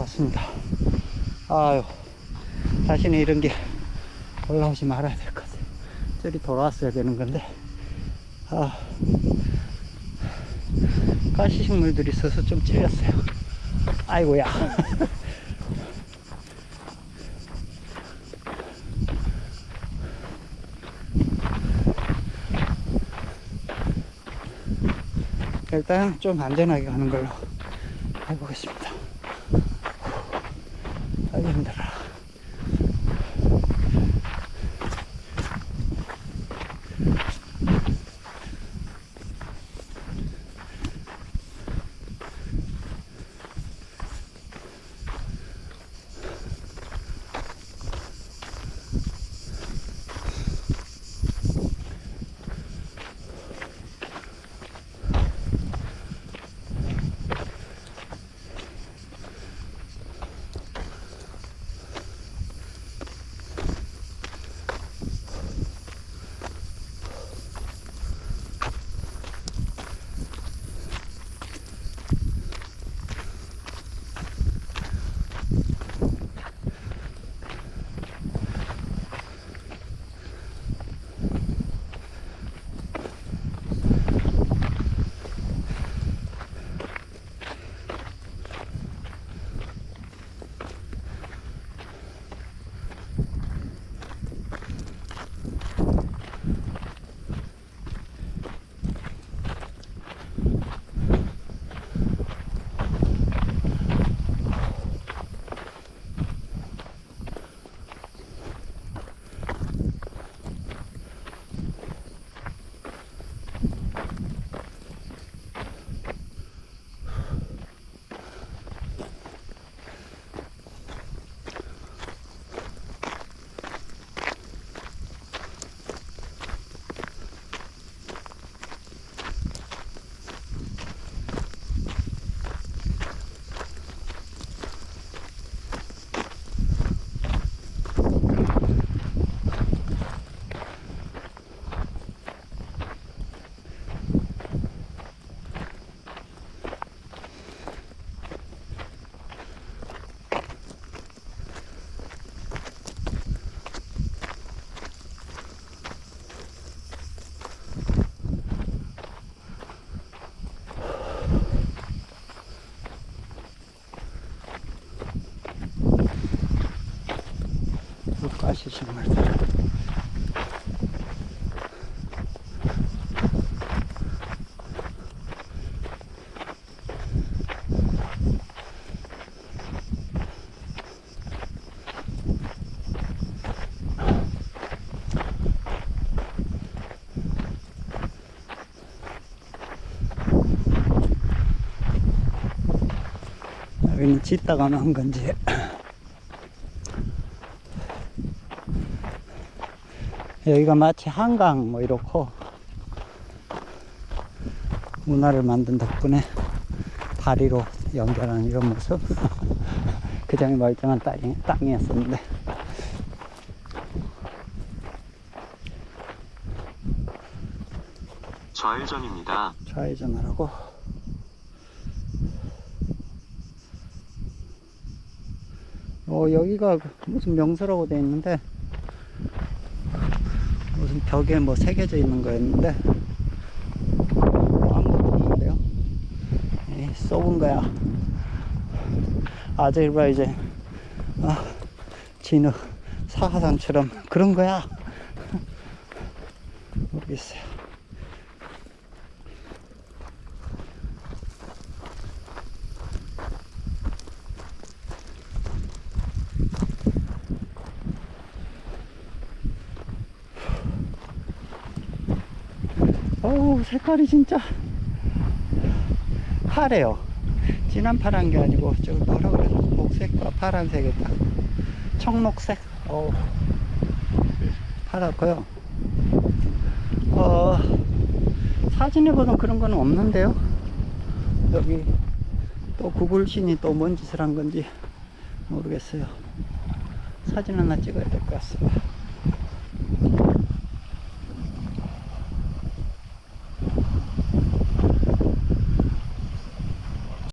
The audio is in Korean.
올라왔습니다. 아유, 다시는 이런 게 올라오지 말아야 될 것 같아요. 저리 돌아왔어야 되는 건데, 아, 가시식물들이 있어서 좀 찔렸어요. 아이고야. 일단 좀 안전하게 가는 걸로 해보겠습니다. 아주 힘들어. 가시식물들. 여기는 짓다가 난 건지 여기가 마치 한강 뭐 이렇고 문화를 만든 덕분에 다리로 연결하는 이런 모습. 그장이 멀쩡한 땅이, 땅이었었는데. 좌회전입니다. 좌회전하라고. 어 여기가 무슨 명소라고 돼 있는데 벽에 뭐 새겨져 있는 거였는데 뭐 아무것도 없는데요. 에이, 썩은 거야. 아재일바 이제. 아, 진흙 사하산처럼 그런 거야. 모르겠어요 어우 색깔이 진짜 파래요. 진한 파란 게 아니고 저기 뭐라 그래 녹색과 파란색이 딱 청록색? 어우 파랗고요. 어 사진에 보던 그런 거는 없는데요. 여기 또 구글 신이 또 뭔 짓을 한 건지 모르겠어요. 사진 하나 찍어야 될 것 같습니다